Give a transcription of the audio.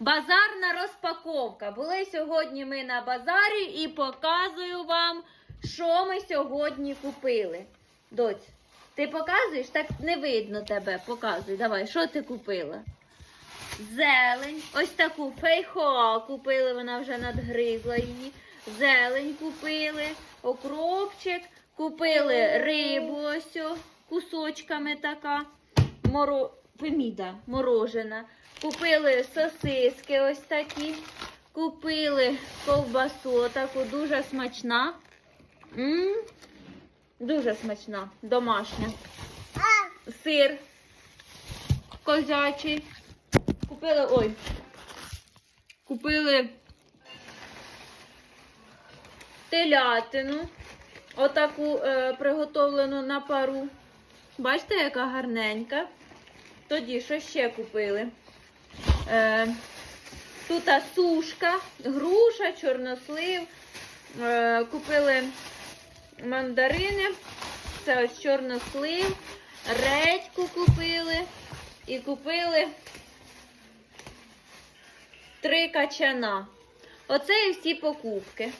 Базарна розпаковка. Були сьогодні ми на базарі і показую вам, що ми сьогодні купили. Доць, ти показуєш? Так не видно тебе. Показуй. Давай, що ти купила? Зелень. Ось таку фейхоа купили, вона вже надгризла її. Зелень купили, окропчик, купили рибу ось кусочками така. Моро... Феміда морожена. Купили сосиски ось такі. Купили ковбасу, таку дуже смачна. м Дуже смачна, домашня. Сир козячий. Купили, ой. Купили телятину. Отаку е, приготовлену на пару. Бачите, яка гарненька. Тоді що ще купили? Е, тут сушка, груша, чорнослив. Е, купили мандарини. Це ось чорнослив, редьку купили. І купили три качана. Оце і всі покупки.